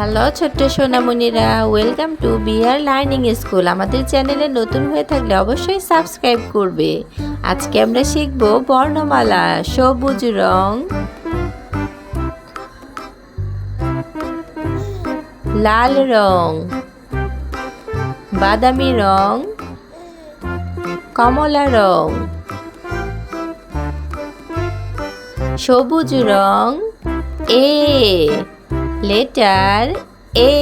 Hello ছোট্ট সোনামণিরা welcome to BR learning school আমাদের চ্যানেলে নতুন হয়ে থাকলে অবশ্যই সাবস্ক্রাইব করবে। আজকে আমরা শিখব বর্ণমালা, সবুজ রং। লাল রং। বাদামি রং। কমলা রং। সবুজ রং। A letter A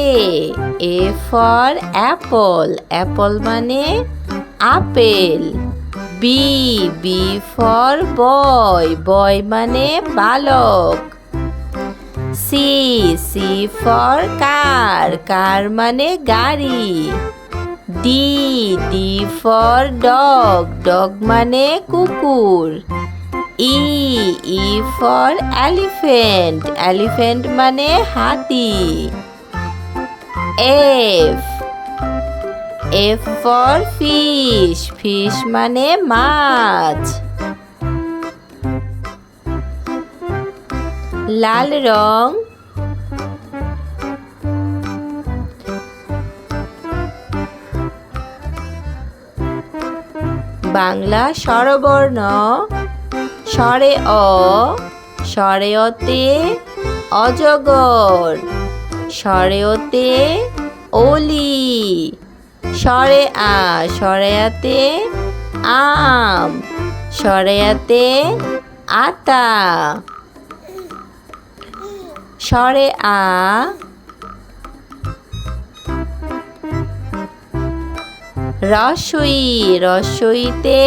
A for apple apple মানে apple B B for boy boy মানে বালক. C C for car car মানে গাড়ি. D D for dog dog মানে কুকুর. E E for elephant elephant মানে হাতি। F F for fish fish মানে মাছ। লাল রং। বাংলা স্বরবর্ণ। স্বরে অ স্বরে অতে অজগর স্বরে অতে অলি স্বরে আ স্বরে আতে আম স্বরে আতে আতা স্বরে আ, রসই, রসইতে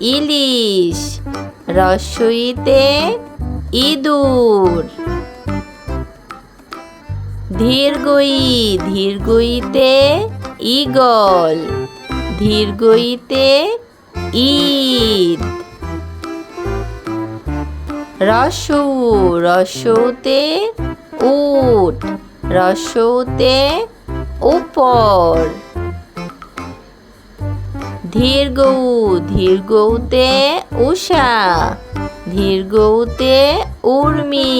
ইলিশ রসইতে ইঁদুর। ধীরগই ধীরগইতে ইগল ধীরগইতে ঈদ। রসু রসৌতে উট রসৌতে উপর। ধীরগৌ ধীরগৌতে উষা ধীরগৌতে উর্মি।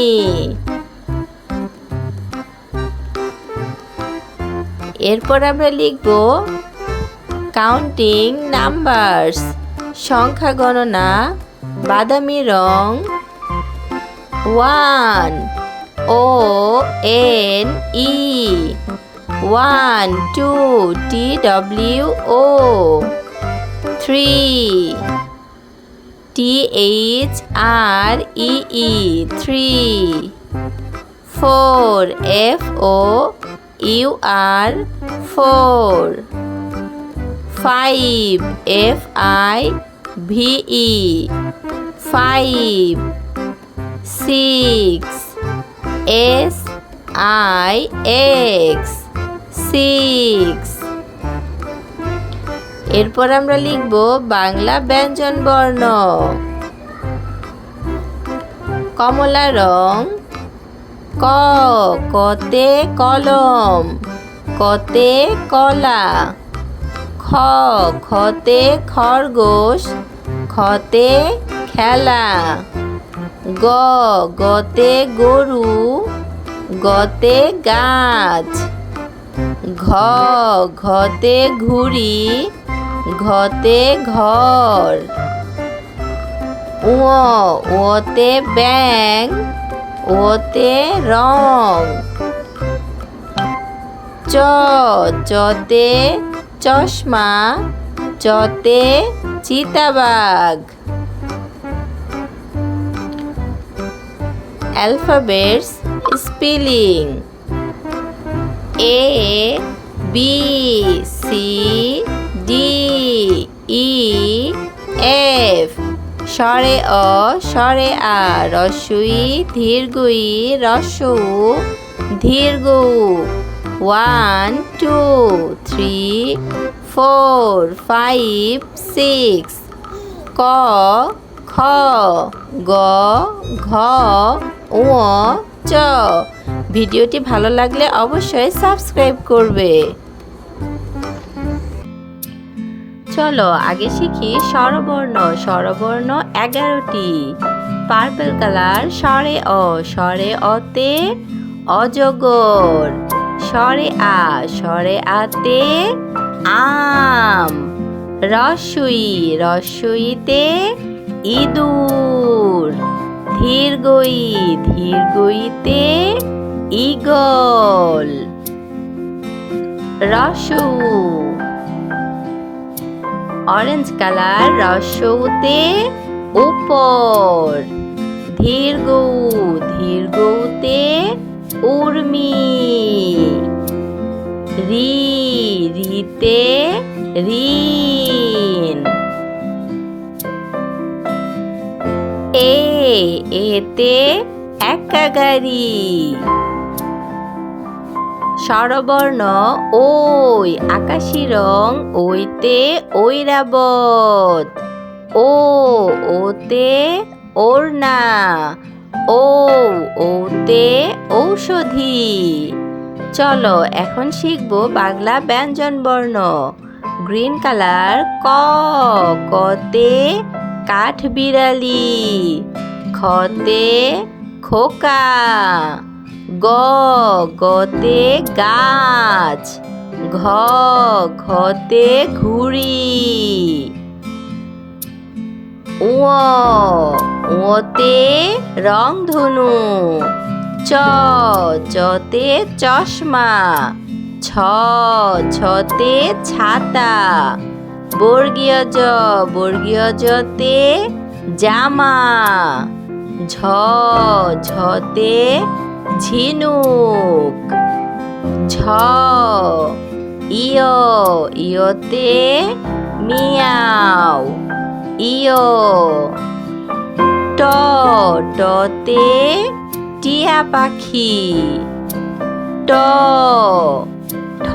এরপর আমরা লিখব কাউন্টিং নাম্বারস সংখ্যা গণনা, বাদামি রং one O N E one two T W O three T H R E E three four F O U R four five F I V E five six S I X six এরপর আমরা লিখব বাংলা ব্যঞ্জন বর্ণ। কমলা রং, ক, কতে কলম, কতে কলা, খ, খতে খরগোশ, খতে খেলা, গ, গতে গরু, গতে গাছ, ঘ, ঘতে ঘুড়ি ঘতে ঘর। ও ওতে ব্যাং ওতে রং। চ চতে চশমা চতে চিতাবাঘ। Alphabets, spelling. A, B, C D E F স্বরে অ স্বরে আ রস্বই ধীরগুই রস্যু ধীরগু। One two three four five six ক, খ, গ, ঘ ও চ। ভিডিওটি ভালো লাগলে অবশ্যই সাবস্ক্রাইব করবে। চলো, আগে শিখি স্বরবর্ণ স্বরবর্ণ এগারোটি। পার্পল কালার স্বরে অ, স্বরে অতে অজগর। সরে আ সরে আতে আম। রসুই, রসুইতে ইঁদুর। ধীর গই ধীর ইগল রসু অরেঞ্জ কালার রসৌতে উপর। ধীর গৌ ধীর গৌতে উর্মি। রি রিতে ঋণ। এ এতে একা গাড়ি স্বরবর্ণ ওই, আকাশি রং ওইতে ঐরাবত। ও, ওতে ওড়না। ও, ওতে ঔষধি। চলো, এখন শিখব বাংলা ব্যঞ্জন বর্ণ। গ্রিন কালার ক, কতে কাঠ বিড়ালি খতে খোকা। গ, গতে গাছ, ঘ, ঘতে ঘুড়ি। উ ওতে রংধনু। চ, চতে চশমা। ছ, ছতে ছাতা। বর্গীয় জ, বর্গীয় জতে জামা। ঝ, ঝতে ঝিনুক ছ ইয়, ইয়তে মিয়াও, ইয়, ট, টতে টিয়া পাখি, ট, ঠ,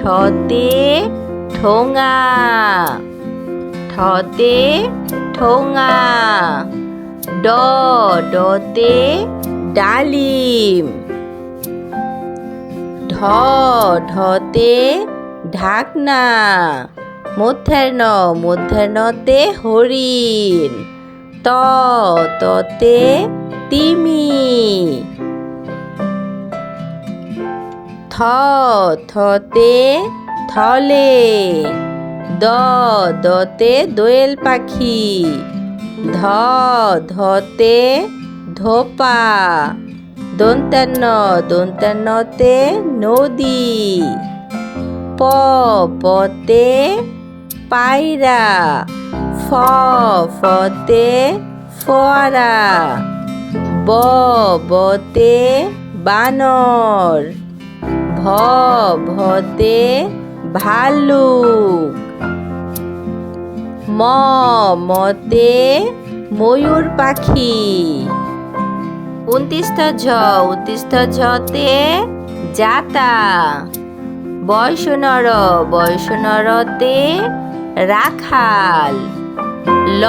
ঠতে ঠোঙা ঠতে ঠোঙা, ড, ডতে ডালিম। ঢ, ঢতে ঢাকনা। মধ্যাহ্ন, মধ্যাহ্নতে হরিণ। ত, ততে তিমি। থ, থতে থলে। দ, দতে দোয়েল পাখি। ধ, ধতে ধোপা। দন্তান্ন, দন্তান্নতে নদী। প, পতে পায়রা। ফ, ফতে ফোয়ারা। ব, বতে বানর। ভ, ভতে ভালুক। ম, মতে ময়ূর পাখি। উনত্রিশটা ঝ উনত্রিশটা ঝতে জাতা বয়সনর বয়সনরতে রাখাল। ল,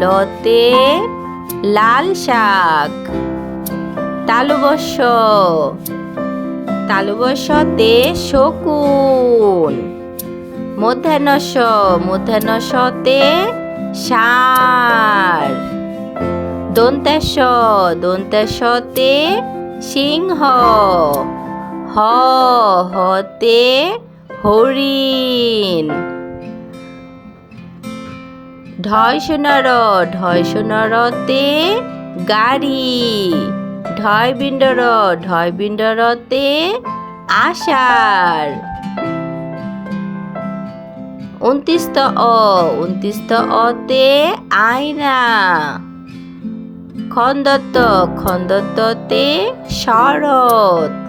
লতে লাল শাক। তালুবস্য তালুবস্যতে শকুন। মধ্যাহ্নস মধ্যাহ্নসতে ষাঁড় দন্তেশ দন্তেশতে সিংহ, হ, হতে হরিণ। ঢয় সোনার, ঢয় সোনারতে গাড়ি। ঢয় বিন্ডর, ঢয় বিন্ডরতে আষাঢ়। উনত্রিশত অ উনত্রিশত অতে আয়না। খন্দত্ত খন্দত্ততে শরৎ।